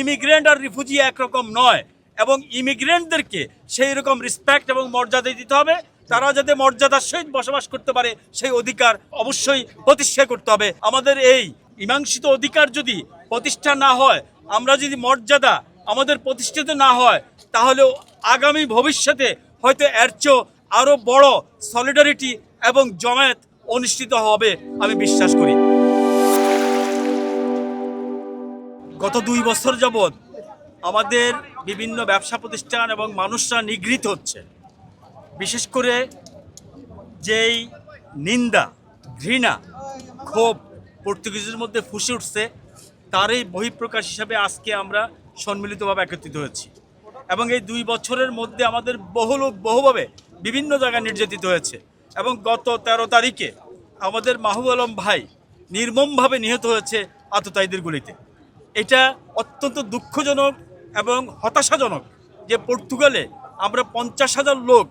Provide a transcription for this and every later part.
Immigrant আর refugee একরকম নয় এবং ইমিগ্রেন্টদেরকে সেই রকম রেসপেক্ট এবং মর্যাদা দিতে হবে। তারা যাতে মর্যাদার সহিত বসবাস করতে পারে, সেই অধিকার অবশ্যই প্রতিষ্ঠা করতে হবে। আমাদের এই মীমাংসিত অধিকার যদি প্রতিষ্ঠা না হয়, আমরা যদি মর্যাদা আমাদের প্রতিষ্ঠিত না হয়, তাহলে আগামী ভবিষ্যতে হয়তো এর চেয়েও আরও বড় সলিডারিটি এবং জমায়েত অনুষ্ঠিত হবে, আমি বিশ্বাস করি। গত দুই বছর যাবৎ আমাদের বিভিন্ন ব্যবসা প্রতিষ্ঠান এবং মানুষরা নিগৃহীত হচ্ছে। বিশেষ করে যেই নিন্দা, ঘৃণা, ক্ষোভ পর্তুগিজের মধ্যে ফুসে উঠছে, তারই বহিঃপ্রকাশ হিসাবে আজকে আমরা সম্মিলিতভাবে একত্রিত হয়েছি। এবং এই দুই বছরের মধ্যে আমাদের বহু লোক বহুভাবে বিভিন্ন জায়গায় নির্যাতিত হয়েছে। এবং গত তেরো তারিখে আমাদের মাহবুব আলম ভাই নির্মমভাবে নিহত হয়েছে আততায়ীদের গুলিতে। এটা অত্যন্ত দুঃখজনক এবং হতাশাজনক যে পর্তুগালে আমরা পঞ্চাশ হাজার লোক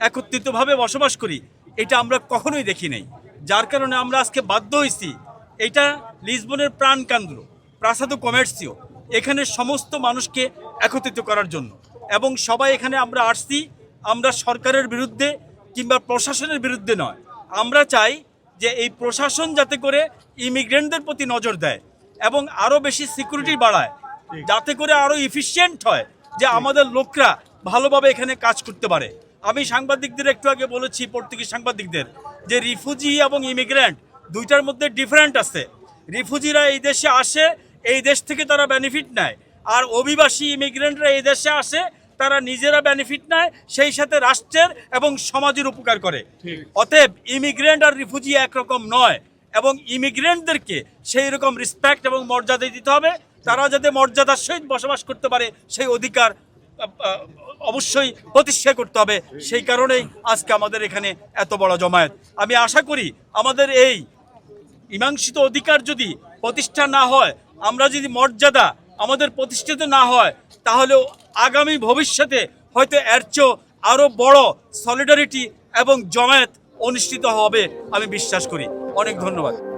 একত্রিতভাবে বসবাস করি, এটা আমরা কখনোই দেখি নাই। যার কারণে আমরা আজকে বাধ্য হয়েছি এটা লিসবনের প্রাণকেন্দ্র, প্রাসাদ কমার্সিও, এখানে সমস্ত মানুষকে একত্রিত করার জন্য। এবং সবাই এখানে আমরা আসছি, আমরা সরকারের বিরুদ্ধে কিংবা প্রশাসনের বিরুদ্ধে নয়। আমরা চাই যে এই প্রশাসন যাতে করে ইমিগ্রেন্টদের প্রতি নজর দেয় এবং আরও বেশি সিকিউরিটি বাড়ায় যাতে করে আরও ইফিসিয়েন্ট হয় যে আমাদের লোকরা ভালোভাবে এখানে কাজ করতে পারে। আমি সাংবাদিকদের একটু আগে বলেছি পর্তুগিজ সাংবাদিকদের যে রিফিউজি এবং ইমিগ্রেন্ট দুইটার মধ্যে ডিফারেন্ট আছে। রিফিউজিরা এই দেশে আসে এই দেশ থেকে তারা বেনিফিট নেয়। আর অভিবাসী ইমিগ্রেন্টরা এই দেশে আসে তারা নিজেরা বেনিফিট নেয় সেই সাথে রাষ্ট্রের এবং সমাজের উপকার করে। অতএব ইমিগ্রেন্ট আর রিফিউজি একরকম নয়। এবং ইমিগ্রেন্টদেরকে সেই রকম রেসপেক্ট এবং মর্যাদা দিতে হবে। তারা যাতে মর্যাদার সহিত বসবাস করতে পারে, সেই অধিকার অবশ্যই প্রতিষ্ঠা করতে হবে। সেই কারণেই আজকে আমাদের এখানে এত বড় জমায়েত। আমি আশা করি আমাদের এই মীমাংসিত অধিকার যদি প্রতিষ্ঠা না হয়, আমরা যদি মর্যাদা আমাদের প্রতিষ্ঠিত না হয়, তাহলে আগামী ভবিষ্যতে হয়তো এর চেয়েও আরও বড় সলিডারিটি এবং জমায়েত অনুষ্ঠিত হবে, আমি বিশ্বাস করি। অনেক ধন্যবাদ।